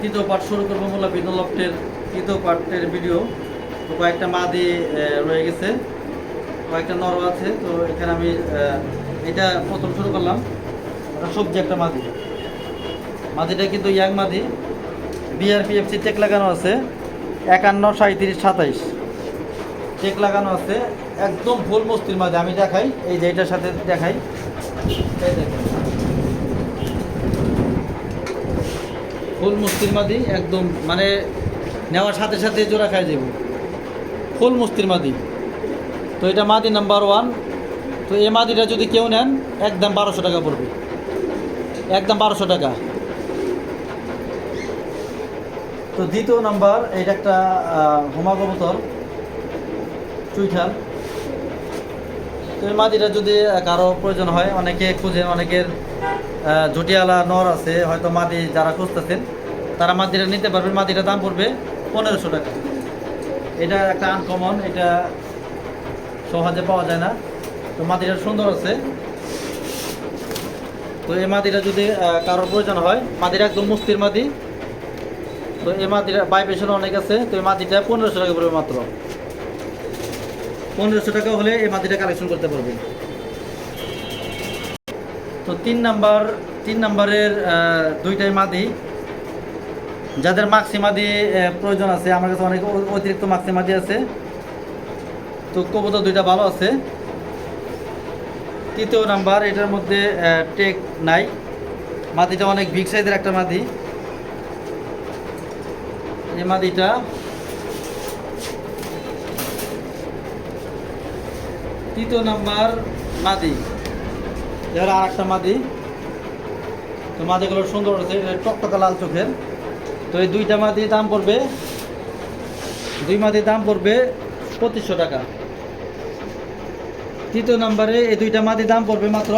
তৃতীয় পাঠ শুরু করব মোল্লা বিদুল লফটের তৃতীয় পাঠের ভিডিও তো কয়েকটা মাদি রয়ে গেছে, কয়েকটা নর আছে, তো এখানে আমি এটা প্রথম শুরু করলাম। সবজি একটা মাদি। মাদিটা কিন্তু ইয়াং মাদি। বিআরপিএফসি চেক লাগানো আছে, একান্ন সাঁত্রিশ সাতাইশ। চেক লাগানো আছে, একদম ফুল মস্তির মাদি। আমি দেখাই, এই যে এটার সাথে দেখাই। এই দেখেন। ফুল মুস্তির মাদি একদম মানে নেওয়ার সাথে সাথে জোড়া খাই যাব ফুল মুস্তির মাদি। তো এটা মাদি নাম্বার ওয়ান তো এই মাদিটা যদি কেউ নেন, একদম বারোশো টাকা পড়বে। একদম বারোশো টাকা। তো দ্বিতীয় নাম্বার এটা একটা হোমা কবুতর, চুইঠাল। তো এই মাদিটা যদি কারও প্রয়োজন হয়, অনেকে খুঁজেন অনেকের জটিয়ালা নর আছে, হয়তো মাদি যারা খুঁজতেছেন তারা মাদিটা নিতে পারবেন মাদিটার দাম পড়বে পনেরোশো টাকা। এটা একটা আনকমন এটা সহজে পাওয়া যায় না। তো মাদিটা সুন্দর আছে। তো এই মাদিটা যদি কারোর প্রয়োজন হয় মাদিটা একদম মুস্তির মাদি। তো এই মাদিটা বাইবেশন অনেক আছে, তো এই মাদিটা পনেরোশো টাকা পড়বে মাত্র। পনেরোশো টাকা হলে এই মাদিটা কালেকশন করতে পারবেন তো তিন নাম্বার, তিন নাম্বারের দুইটাই মাদি। যাদের মাক্সি মাদি প্রয়োজন আছে, আমার কাছে অনেক অতিরিক্ত মাক্সি মাদি আছে। তো কবুতর দুইটা ভালো আছে। তৃতীয় নাম্বার, এটার মধ্যে টেক নাই। মাদিটা অনেক বিগ সাইজের একটা মাদি। এই মাদিটা তৃতীয় নাম্বার মাদি। এবার আর একটা মাদি। তো মাদিগুলো সুন্দর আছে টকটকা লাল চোখের। তো এই দুইটা মাদির দাম পড়বে, দুই মাদির দাম পড়বে পঁচিশশো টাকা। তৃতীয় নম্বরে এই দুইটা মাদির দাম পড়বে মাত্র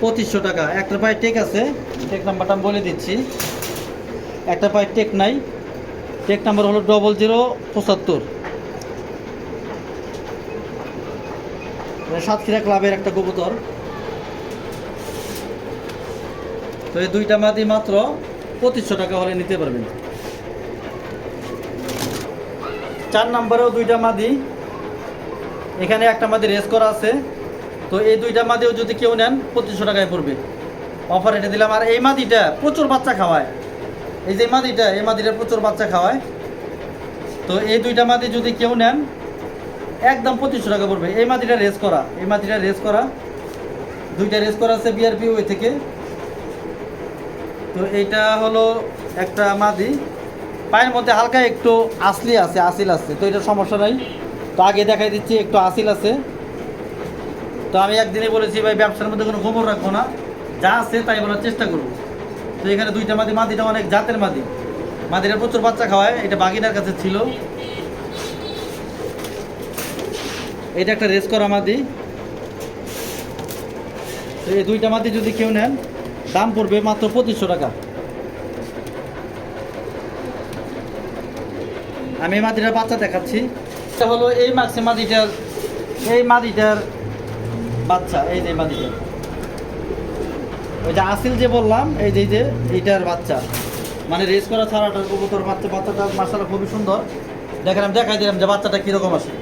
পঁচিশশো টাকা। একটা পায়ে টেক আছে, টেক নাম্বারটা আমি বলে দিচ্ছি। একটা পায়ে টেক নাই, টেক নাম্বার হলো ডবল জিরো পঁচাত্তর। সাতক্ষীরা ক্লাবের একটা কবুতর। তো এই দুইটা মাদি মাত্র পঁচিশশো টাকা হলে নিতে পারবেন। চার নম্বরেও দুইটা মাদি। এখানে একটা মাদি রেস করা আছে। তো এই দুইটা মাদিও যদি কেউ নেন, পঁচিশশো টাকায় পড়বে। অফার এটা দিলাম। আর এই মাদিটা প্রচুর বাচ্চা খাওয়ায়। এই যে মাদিটা, এই মাদিটা প্রচুর বাচ্চা খাওয়ায়। তো এই দুইটা মাদি যদি কেউ নেন, একদম পঁচিশশো টাকা পড়বে। এই মাদিটা রেস করা, এই মাদিটা রেস করা। দুইটা রেস করা আছে বিআরপি ওই থেকে। তো এইটা হলো একটা মাদি। পায়ের মধ্যে হালকা একটু আসলি আছে আসিল আছে, তো এটা সমস্যা নাই। তো আগে দেখাই দিচ্ছি, একটু আসিল আছে। তো আমি একদিনে বলেছি, ভাই, ব্যবসার মধ্যে কোনো গোবর রাখব না। যা আছে তাই বলার চেষ্টা করব। তো এখানে দুইটা মাদি, মাদিটা অনেক জাতের মাদি। মাদিরা প্রচুর বাচ্চা খাওয়ায়, এটা বাগিনার কাছে ছিল। এটা একটা রেস করা মাদি। এই দুইটা মাদি যদি কেউ নেন দাম পড়বে মাত্র পঁচিশশো টাকা। আমি এই মাদিটার বাচ্চা দেখাচ্ছি। এটা হলো এই মাক্সি মাদিটার, এই মাদিটার বাচ্চা, এই যে মাদিটা। ওই যে আসিল যে বললাম, এই যে যে, এইটার বাচ্চা। মানে রেস করা ছাড়াটার কবুতর বাচ্চা বাচ্চাটা মাসালা খুবই সুন্দর। দেখেন, আমি দেখাই দিলাম যে বাচ্চাটা কীরকম আছে।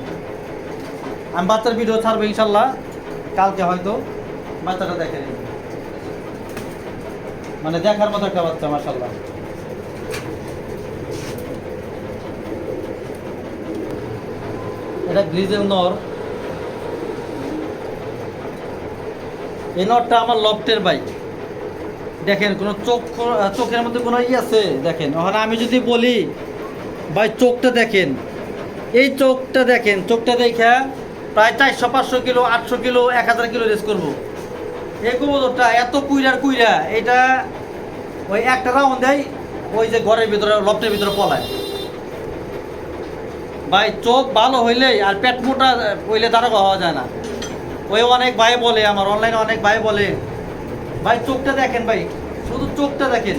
আমি বাচ্চার ভিডিও ছাড়বো ইনশাল্লাহ, কালকে হয়তো বাচ্চাটা দেখে নিন মানে দেখার মতো একটা বাচ্চা মাসাল্লাহ এটা গ্রিজেল নর। এই নরটা আমার লফটের বাইক দেখেন, কোনো চোখ, চোখের মধ্যে কোনো ই আছে? দেখেন, ওখানে আমি যদি বলি, ভাই, চোখটা দেখেন। এই চোখটা দেখেন, চোখটা দেখা প্রায় চারশো, পাঁচশো কিলো, আটশো কিলো, এক হাজার কিলো রেস করব। এই কবুতরটা এত কুইরার কুইরা, এটা ওই একটা রাউন্ড দেয় ওই যে ঘরের ভিতরে, লফটের ভিতরে পলায়। ভাই, চোখ ভালো হইলে আর পেট মোটা হইলে তারা হওয়া যায় না। ওই অনেক ভাই বলে, আমার অনলাইনে অনেক ভাই বলে, ভাই, চোখটা দেখেন ভাই, শুধু চোখটা দেখেন।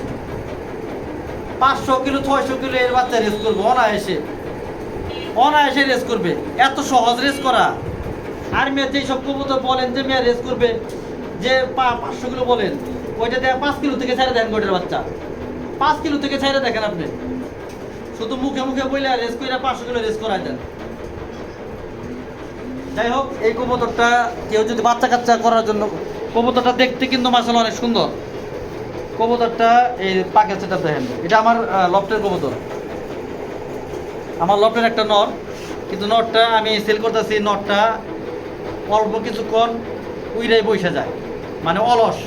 পাঁচশো কিলো, ছয়শো কিলো এর বাচ্চা রেস করবে, অনায়াসে। অনায়াসে রেস করবে। এত সহজ রেস করা। আর মেয়ে যেই সব কবুতর বলেন যে, মেয়ে রেস করবে। যে পাঁচশো কিলো বলেন। ওইটা দেয় পাঁচ কিলো থেকে ছেড়ে দেন গোটের বাচ্চা। পাঁচ কিলো থেকে ছেড়ে দেখেন আপনি। শুধু মুখে মুখে বইলে রেস করে পাঁচশো কিলো রেস করাই দেন। যাই হোক, এই কবুতরটা কেউ যদি বাচ্চা কাচ্চা করার জন্য কবুতরটা দেখতে কিন্তু মাসাল অনেক সুন্দর। কবুতরটা এই পাকে সেটা দেখেন। এটা আমার লফটের কবুতর। আমার লফটের একটা নর। কিন্তু নটটা আমি সেল করতেছি নটটা অল্প কিছুক্ষণ উইরাই বসে যায়। মানে অলস।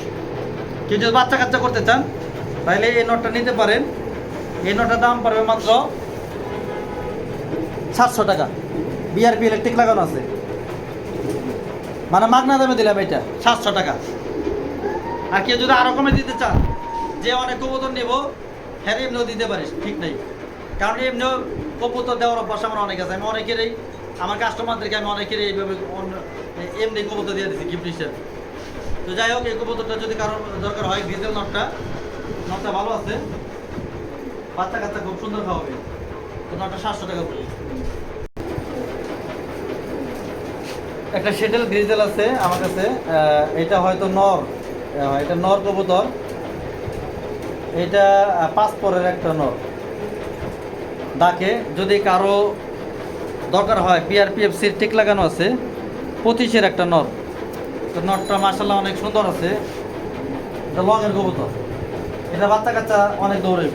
কেউ যদি বাচ্চা কাচ্চা করতে চান, তাহলে এই নটটা নিতে পারেন। এই নটটার দাম পড়বে মাত্র সাতশো টাকা। বিআরপি ইলেকট্রিক লাগানো আছে। মানে মাগনা দামে দিলাম এটা, সাতশো টাকা। আর কেউ যদি আরও কমে দিতে চান, যে অনেক কবুতর নেব হ্যাঁ এমনিও দিতে পারিস, ঠিক নেই। কারণ এমনিও কবুতর দেওয়ার অভ্যাস আমার অনেক আছে। আমি অনেকেরই, আমার কাস্টমারদেরকে আমি অনেকেরই এইভাবে এমনি কবুতর দিয়ে দিচ্ছি গিফট হিসেবে। তো যাই হোক, এই কবুতরটা যদি কারোর দরকার হয় ডিজেল নটটা। নটটা ভালো আছে। বাচ্চা কাচ্চা খুব সুন্দর খাওয়াবে। তো নটটা সাতশো টাকা পড়বে একটা শেটেল গ্রিজেল আছে আমার কাছে। এটা হয়তো নর। এটা নর কবুতর। এটা পাঁচ পরের একটা নর। ডাকে। যদি কারও দরকার হয় পিআরপিএফসির টিক লাগানো আছে, পঁচিশের একটা নর। তো নটটা মার্শাল্লাহ অনেক সুন্দর আছে। এটা লংয়ের কবুতর। এটা বাচ্চা কাচ্চা অনেক দৌড়ে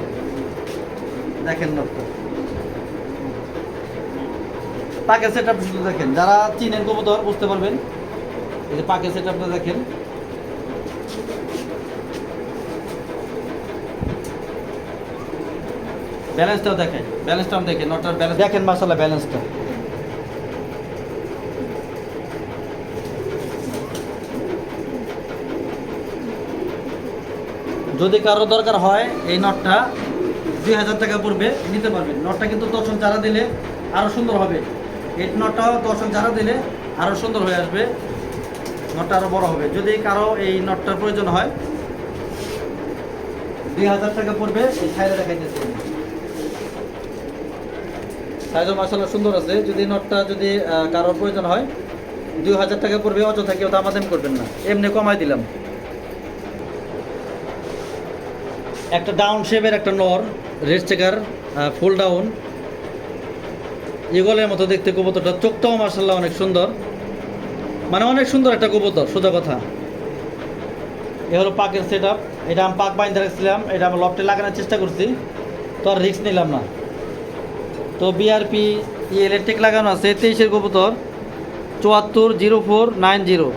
দেখেন নটটা। পাকের সেট শুধু দেখেন। যারা চিনেন কবুতর, বুঝতে পারবেন। এই যে পাকের সেট দেখেন। ব্যালেন্সটাও দেখেন। ব্যালেন্সটাও দেখেন নটার ব্যালেন্স দেখেন মাসাল্লাহ ব্যালেন্সটা। যদি কারও দরকার হয় এই নটটা দুই হাজার টাকা পড়বে, নিতে পারবেন। নটটা কিন্তু দর্শন চারা দিলে আরও সুন্দর হবে। এই নটটাও দর্শন চারা দিলে আরও সুন্দর হয়ে আসবে। নটটা আরও বড় হবে। যদি কারও এই নটটার প্রয়োজন হয়, দুই হাজার টাকা পড়বে, এই সাইডে দেখাইতেছি সাইজও মাসাল্লাহ সুন্দর আছে। যদি নটটা যদি কারোর প্রয়োজন হয়, দুই হাজার টাকা পড়বে, অযথা কেউ দামাদাম করবেন না। এমনি কমাই দিলাম। একটা ডাউন শেপের একটা নর রেড ফুল ডাউন ইগলের মতো দেখতে কবুতরটা। চোখটাও মার্শাল্লাহ অনেক সুন্দর। মানে অনেক সুন্দর একটা কবুতর, সোজা কথা। এ হলো পাকের সেট আপ এটা আমি পাক বাইন্দা রাখছিলাম। এটা আমি লফটে লাগানোর চেষ্টা করছি। তো আর রিস্ক নিলাম না। তো বিআরপি ইলেকট্রিক লাগানো আছে, তেইশের কবুতর। চুয়াত্তর, জিরো ফোর, নাইন জিরো।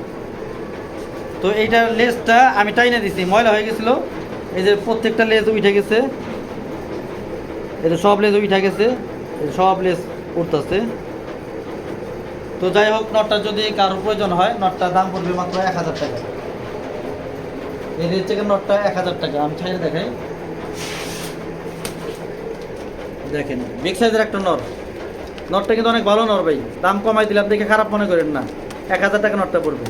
তো এইটার লেসটা আমি টাইনে দিছি। ময়লা হয়ে গেছিল। এই যে প্রত্যেকটা লেজ উঠে গেছে। এই যে সব লেজ উঠে গেছে সব লেজ উঠতেছে। তো যাই হোক, নটটা যদি কারোর প্রয়োজন হয়, নটটার দাম পড়বে মাত্র এক হাজার টাকা। এই রেড চিকেন নটটা এক হাজার টাকা, আমি ছাইড়ে দেখাই। দেখেন বিগ সাইজের একটা নট। নটটা কিন্তু অনেক ভালো নর ভাই, দাম কমাই দিলাম দেখে খারাপ মনে করেন না। এক হাজার টাকা নটটা পড়বে।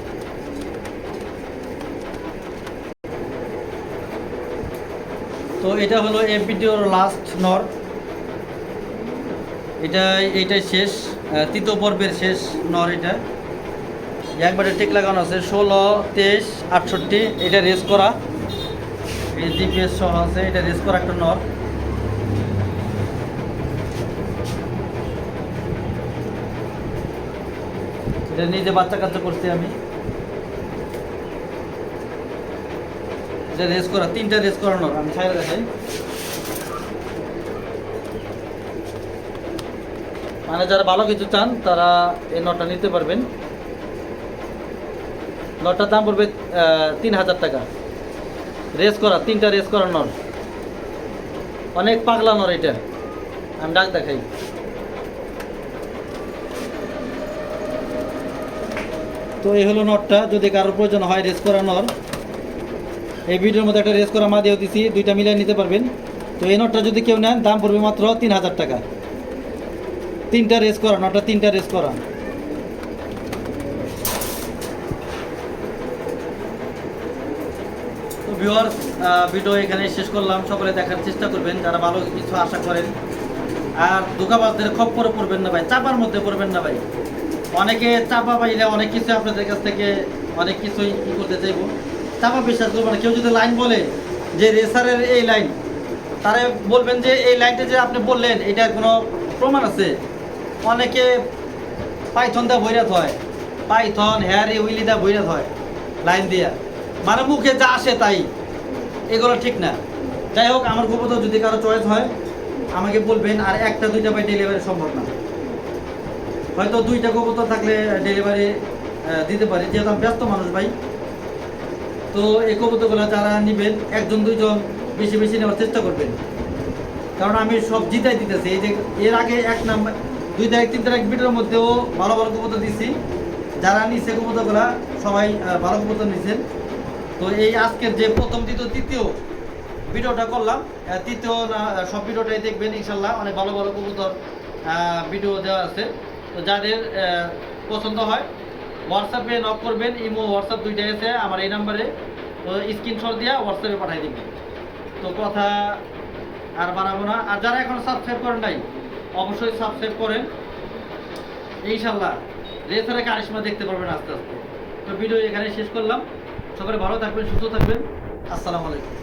তো এটা হলো এই ভিডিওর লাস্ট নর এটা, এইটাই শেষ তৃতীয় পর্বের শেষ নর এটা। একবারে টেক লাগানো আছে, ষোলো, তেইশ, আটষট্টি, এটা রেস করা। এই জিপিএস সহ আছে, এটা রেস করা একটা নর এটা নিজে বাচ্চা কাচ্চা করছি আমি। এটা রেস করা, তিনটা রেস করানোর আমি ছাইড়ে দেখাই। মানে যারা ভালো কিছু চান, তারা এই নটটা নিতে পারবেন। নটটার দাম পড়বে তিন হাজার টাকা। রেস করা, তিনটা রেস করা নট। অনেক পাগলা নর এটা। আমি ডাক দেখাই। তো এই হলো নটটা। যদি কারোর প্রয়োজন হয় রেস করা নর এই ভিডিওর মধ্যে একটা রেস করা মা দিয়ে দিছি, দুইটা মিলিয়ে নিতে পারবেন। তো এই নটটা যদি কেউ নেন, দাম পড়বে মাত্র তিন হাজার টাকা। তিনটা রেস করা, নটটা তিনটা রেস করা। ভিউয়ার্স ভিডিও এখানে শেষ করলাম। সকলে দেখার চেষ্টা করবেন, যারা ভালো কিছু আশা করেন। আর দোকানবাজদের খপ্পরে পড়বেন না ভাই, চাপার মধ্যে পড়বেন না ভাই। অনেকে চাপা পাইলে অনেক কিছু আপনাদের কাছ থেকে, অনেক কিছুই করতে চাইব। চাপা বিশ্বাস করব না। কেউ যদি লাইন বলে যে রেসারের এই লাইন তারে বলবেন যে এই লাইনটা যে আপনি বললেন, এটার কোনো প্রমাণ আছে? অনেকে পাইথন দা বৈরাত হয়। পাইথন হ্যারি উইলি দা বৈরাত হয় লাইন দিয়া। মানে মুখে যা আসে তাই। এগুলো ঠিক না। যাই হোক, আমার কবুতর যদি কারও চয়েস হয়, আমাকে বলবেন, আর একটা, দুইটা বাই ডেলিভারি সম্ভব না। হয়তো দুইটা কবুতর থাকলে ডেলিভারি দিতে পারি। যেহেতু আমি ব্যস্ত মানুষ ভাই তো এই কবুতরগুলো যারা নেবেন, একজন, দুইজন বেশি বেশি নেওয়ার চেষ্টা করবেন। কারণ আমি সব জিতাই দিতেছি। এই যে এর আগে এক নাম্বার, দুই তারিখ তিন তারিখ ভিডিওর মধ্যেও ভালো ভালো কবুতর দিচ্ছি যারা নিচ্ছে কবুতরগুলা, সবাই ভালো কবুতর নিচ্ছেন তো এই আজকের যে প্রথম, দ্বিতীয়, তৃতীয় ভিডিওটা করলাম তৃতীয় সব ভিডিওটাই দেখবেন ইনশাল্লাহ। অনেক ভালো ভালো কবুতর ভিডিও দেওয়া আছে। তো যাদের পছন্দ হয় হোয়াটসঅ্যাপে নক করবেন ইমো হোয়াটসঅ্যাপ দুইটাই আছে, আমার এই নাম্বারে। স্ক্রিনশট দিয়ে হোয়াটসঅ্যাপে পাঠিয়ে দিবেন। তো কথা আর বাড়াবো না। আর যারা এখন সাবস্ক্রাইব করেন নাই, অবশ্যই সাবস্ক্রাইব করেন। ইনশাল্লাহ রেসারে কারিশমা দেখতে পারবেন আস্তে আস্তে। তো ভিডিও এখানে শেষ করলাম। সকলে ভালো থাকবেন, সুস্থ থাকবেন। আসসালামু আলাইকুম।